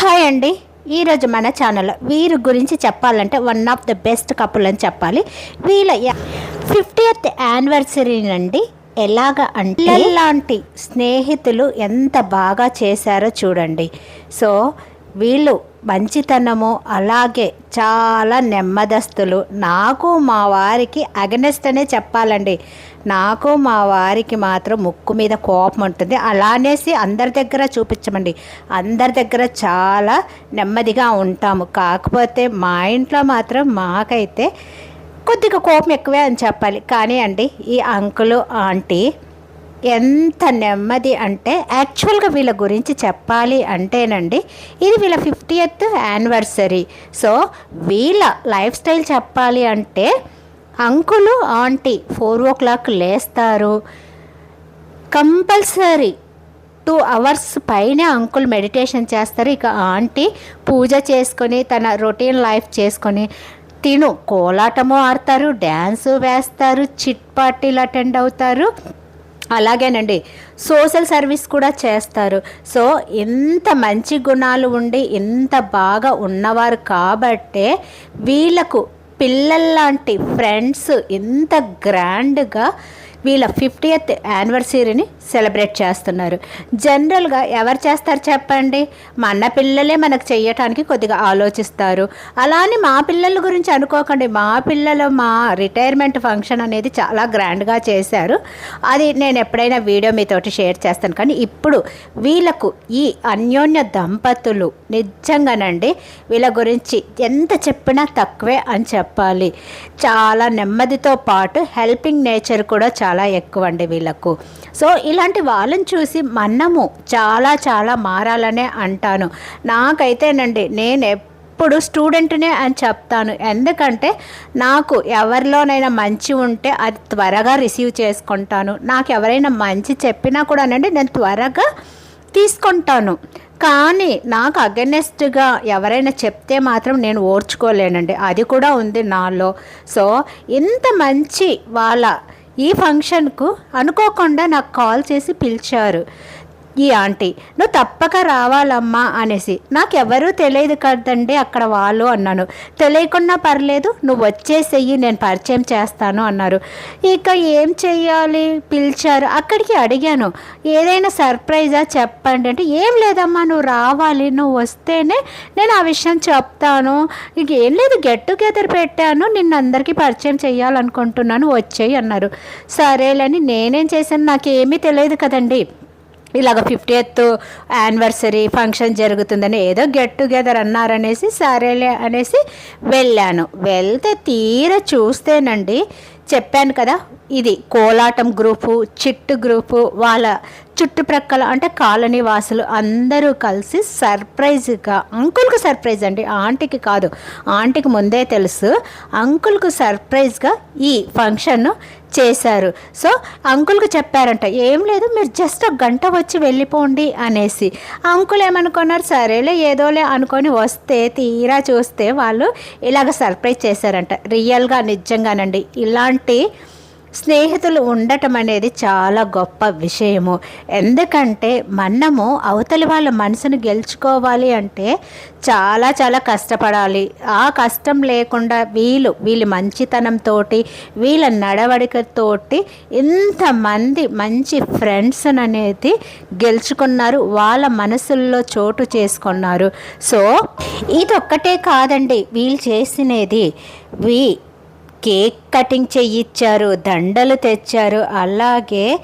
Hi అండి. ఈరోజు మన ఛానల్లో వీరి గురించి చెప్పాలంటే one of the best couple అని చెప్పాలి. వీళ్ళ ఫిఫ్టీయత్ యానివర్సరీ నండి ఎలాగ అంటే ఇలాంటి స్నేహితులు ఎంత బాగా చేశారో చూడండి. సో వీళ్ళు మంచితనము అలాగే చాలా నెమ్మదస్తులు. నాకు మా వారికి అగనెస్ట్ అనే చెప్పాలండి. నాకు మా వారికి మాత్రం ముక్కు మీద కోపం ఉంటుంది. అలానేసి అందరి దగ్గర చూపించమండి. అందరి దగ్గర చాలా నెమ్మదిగా ఉంటాము. కాకపోతే మా ఇంట్లో మాత్రం మాకైతే కొద్దిగా కోపం ఎక్కువే అని చెప్పాలి. కానీ అండి ఈ అంకులు ఆంటీ ఎంత నెమ్మది అంటే యాక్చువల్గా వీళ్ళ గురించి చెప్పాలి అంటేనండి ఇది వీళ్ళ ఫిఫ్టీయత్ యానివర్సరీ సో వీళ్ళ లైఫ్ స్టైల్ చెప్పాలి అంటే uncle aunty four o'clock లేస్తారు. కంపల్సరీ టూ అవర్స్ పైన అంకుల్ మెడిటేషన్ చేస్తారు. ఇక ఆంటీ పూజ చేసుకొని తన రొటీన్ లైఫ్ చేసుకొని తిను కోలాటము ఆడతారు డ్యాన్సు వేస్తారు చిట్ పార్టీలు అటెండ్ అవుతారు. అలాగేనండి. సోషల్ సర్వీస్ కూడా చేస్తారు. సో ఇంత మంచి గుణాలు ఉండి ఇంత బాగా ఉన్నవారు కాబట్టే వీళ్ళకు పిల్లల్లాంటి ఫ్రెండ్స్ ఇంత గ్రాండ్గా వీళ్ళ ఫిఫ్టీయత్ యానివర్సరీని సెలబ్రేట్ చేస్తున్నారు. జనరల్గా ఎవరు చేస్తారు చెప్పండి? మా అన్న పిల్లలే మనకు చేయటానికి కొద్దిగా ఆలోచిస్తారు. అలానే మా పిల్లల గురించి అనుకోకండి. మా పిల్లలు మా రిటైర్మెంట్ ఫంక్షన్ అనేది చాలా గ్రాండ్గా చేశారు. అది నేను ఎప్పుడైనా వీడియో మీతోటి షేర్ చేస్తాను. కానీ ఇప్పుడు వీళ్ళకు ఈ అన్యోన్య దంపతులు నిజంగానండి వీళ్ళ గురించి ఎంత చెప్పినా తక్కువే అని చెప్పాలి. చాలా నెమ్మదితో పాటు హెల్పింగ్ నేచర్ కూడా చాలా చాలా ఎక్కువ అండి వీళ్ళకు. సో ఇలాంటి వాళ్ళని చూసి మనము చాలా చాలా మారాలనే అంటాను. నాకైతేనండి నేను ఎప్పుడు స్టూడెంట్నే అని చెప్తాను. ఎందుకంటే నాకు ఎవరిలోనైనా మంచి ఉంటే అది త్వరగా రిసీవ్ చేసుకుంటాను. నాకు ఎవరైనా మంచి చెప్పినా కూడానండి నేను త్వరగా తీసుకుంటాను. కానీ నాకు అగెనెస్ట్గా ఎవరైనా చెప్తే మాత్రం నేను ఓర్చుకోలేనండి. అది కూడా ఉంది నాలో. సో ఇంత మంచి వాళ్ళ ఈ ఫంక్షన్కు అనుకోకుండా నాకు కాల్ చేసి పిలిచారు. ఈ ఆంటీ. నువ్వు తప్పక రావాలమ్మా అనేసి. నాకెవరూ తెలియదు కదండి అక్కడ వాళ్ళు అన్నాను. తెలియకుండా పర్లేదు నువ్వు వచ్చేసేయి నేను పరిచయం చేస్తాను అన్నారు. ఇక ఏం చెయ్యాలి? పిలిచారు. అక్కడికి అడిగాను. ఏదైనా సర్ప్రైజా చెప్పండి అంటే ఏం లేదమ్మా నువ్వు రావాలి నువ్వు వస్తేనే నేను ఆ విషయం చెప్తాను. ఇక ఏం లేదు గెట్ టుగెదర్ పెట్టాను నిన్ను అందరికీ పరిచయం చేయాలనుకుంటున్నాను వచ్చేయి అన్నారు. సరేలని నేనేం చేశాను? నాకేమీ తెలియదు కదండి. ఇలాగ ఫిఫ్టీయత్ యానివర్సరీ ఫంక్షన్ జరుగుతుందని ఏదో గెట్ టుగెదర్ అన్నారనేసి సరేలే అనేసి వెళ్ళాను. వెళ్తే తీర చూస్తేనండి చెప్పాను కదా ఇది కోలాటం గ్రూపు చిట్టు గ్రూపు వాళ్ళ చుట్టుప్రక్కల అంటే కాలనీ వాసులు అందరూ కలిసి సర్ప్రైజ్గా అంకుల్కి సర్ప్రైజ్ అండి ఆంటీకి కాదు ఆంటీకి ముందే తెలుసు అంకుల్కు సర్ప్రైజ్గా ఈ ఫంక్షన్ చేశారు. సో అంకుల్కి చెప్పారంట ఏం లేదు మీరు జస్ట్ ఒక గంట వచ్చి వెళ్ళిపోండి అనేసి. అంకుల్ ఏమనుకున్నారు సరేలే ఏదోలే అనుకొని వస్తే తీరా చూస్తే వాళ్ళు ఇలాగ సర్ప్రైజ్ చేశారంట. రియల్గా నిజంగానండి ఇలాంటి స్నేహితులు ఉండటం అనేది చాలా గొప్ప విషయము. ఎందుకంటే మనము అవతలి వాళ్ళ మనసును గెలుచుకోవాలి అంటే చాలా చాలా కష్టపడాలి. ఆ కష్టం లేకుండా వీళ్ళు వీళ్ళ మంచితనంతో వీళ్ళ నడవడికతోటి ఇంతమంది మంచి ఫ్రెండ్స్ అనేది గెలుచుకున్నారు వాళ్ళ మనసుల్లో చోటు చేసుకున్నారు. సో ఇదొక్కటే కాదండి. వీళ్ళు చేసినది వీ కేక్ కటింగ్ చెయ్యిచ్చారు దండలు తెచ్చారు. అలాగే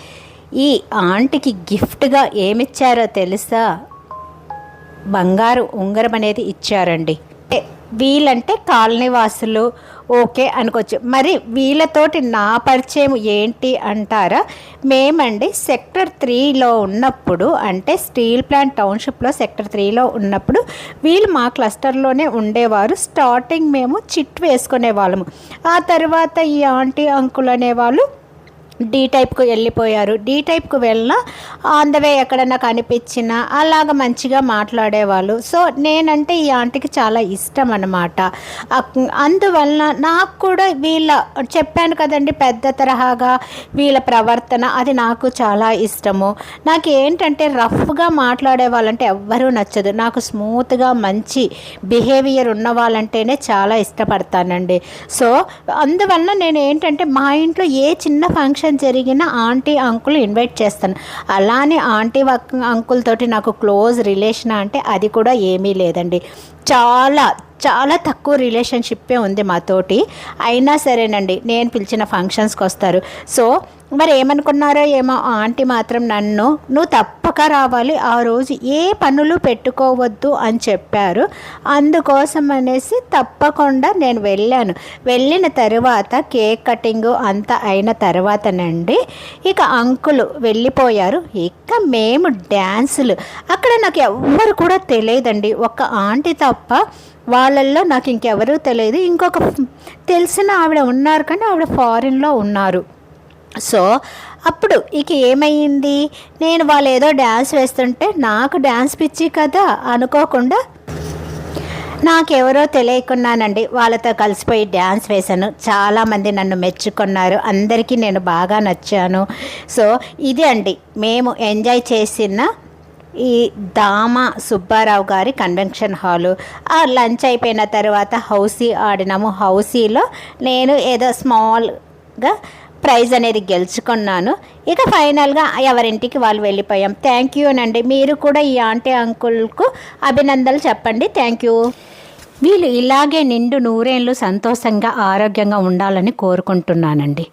ఈ ఆంటీకి గిఫ్ట్గా ఏమిచ్చారో తెలుసా? బంగారు ఉంగరం అనేది ఇచ్చారండి. వీళ్ళంటే కాలనీ వాసులు ఓకే అనుకోవచ్చు. మరి వీళ్ళతోటి నా పరిచయం ఏంటి అంటారా? మేమండి సెక్టర్ త్రీలో ఉన్నప్పుడు అంటే స్టీల్ ప్లాంట్ టౌన్షిప్లో సెక్టర్ త్రీలో ఉన్నప్పుడు వీళ్ళు మా క్లస్టర్లోనే ఉండేవారు. స్టార్టింగ్ మేము చిట్ వేసుకునే వాళ్ళము ఆ తర్వాత ఈ ఆంటీ అంకుల్ అనేవాళ్ళు డి టైప్కు వెళ్ళిపోయారు. డి టైప్కు వెళ్ళిన ఆన్ ద వే ఎక్కడన్నా కనిపించినా అలాగ మంచిగా మాట్లాడేవాళ్ళు. సో నేనంటే ఈ ఆంటీకి చాలా ఇష్టం అనమాట అందువలన నాకు కూడా వీళ్ళ చెప్పాను కదండి పెద్ద తరహాగా వీళ్ళ ప్రవర్తన అది నాకు చాలా ఇష్టము. నాకు ఏంటంటే రఫ్గా మాట్లాడే వాళ్ళంటే ఎవ్వరూ నచ్చదు. నాకు స్మూత్గా మంచి బిహేవియర్ ఉన్న వాళ్ళంటేనే చాలా ఇష్టపడతానండి. సో అందువలన నేను ఏంటంటే మా ఇంట్లో ఏ చిన్న ఫంక్షన్ జరిగిన ఆంటీ అంకుల్ ఇన్వైట్ చేస్తాను. అలానే ఆంటీ అంకుల్ తోటి నాకు క్లోజ్ రిలేషన్ అంటే అది కూడా ఏమీ లేదండి. చాలా చాలా తక్కువ రిలేషన్షిప్పే ఉంది మాతోటి అయినా సరేనండి నేను పిలిచిన ఫంక్షన్స్కి వస్తారు సో మరి ఏమనుకున్నారో ఏమో ఆంటీ మాత్రం నన్ను నువ్వు తప్పక రావాలి ఆ రోజు ఏ పనులు పెట్టుకోవద్దు అని చెప్పారు. అందుకోసం అనేసి తప్పకుండా నేను వెళ్ళాను. వెళ్ళిన తర్వాత కేక్ కటింగ్ అంతా అయిన తర్వాతనండి ఇక అంకులు వెళ్ళిపోయారు. ఇక మేము డ్యాన్సులు. అక్కడ నాకు ఎవ్వరు కూడా తెలియదండి. ఒక ఆంటీ తప్ప వాళ్ళల్లో నాకు ఇంకెవరూ తెలియదు. ఇంకొక తెలిసిన ఆవిడ ఉన్నారు కానీ ఆవిడ ఫారిన్లో ఉన్నారు. సో అప్పుడు ఇక ఏమైంది? నేను వాళ్ళు ఏదో డ్యాన్స్ వేస్తుంటే నాకు డ్యాన్స్ పిచ్చి కదా అనుకోకుండా నాకెవరో తెలియకున్నానండి వాళ్ళతో కలిసిపోయి డ్యాన్స్ వేశాను. చాలామంది నన్ను మెచ్చుకున్నారు. అందరికీ నేను బాగా నచ్చాను. సో ఇది అండి. మేము ఎంజాయ్ చేసిన ఈ దామ సుబ్బారావు గారి కన్వెన్షన్ హాలు. ఆ లంచ్ అయిపోయిన తర్వాత హౌసీ ఆడినాము. హౌసీలో నేను ఏదో స్మాల్గా ప్రైజ్ అనేది గెలుచుకున్నాను. ఇక ఫైనల్గా ఎవరింటికి వాళ్ళు వెళ్ళిపోయాం. థ్యాంక్ యూ అండి మీరు కూడా ఈ ఆంటీ అంకుల్కు అభినందనలు చెప్పండి. థ్యాంక్ యూ వీళ్ళు ఇలాగే నిండు నూరేళ్ళు సంతోషంగా ఆరోగ్యంగా ఉండాలని కోరుకుంటున్నానండి.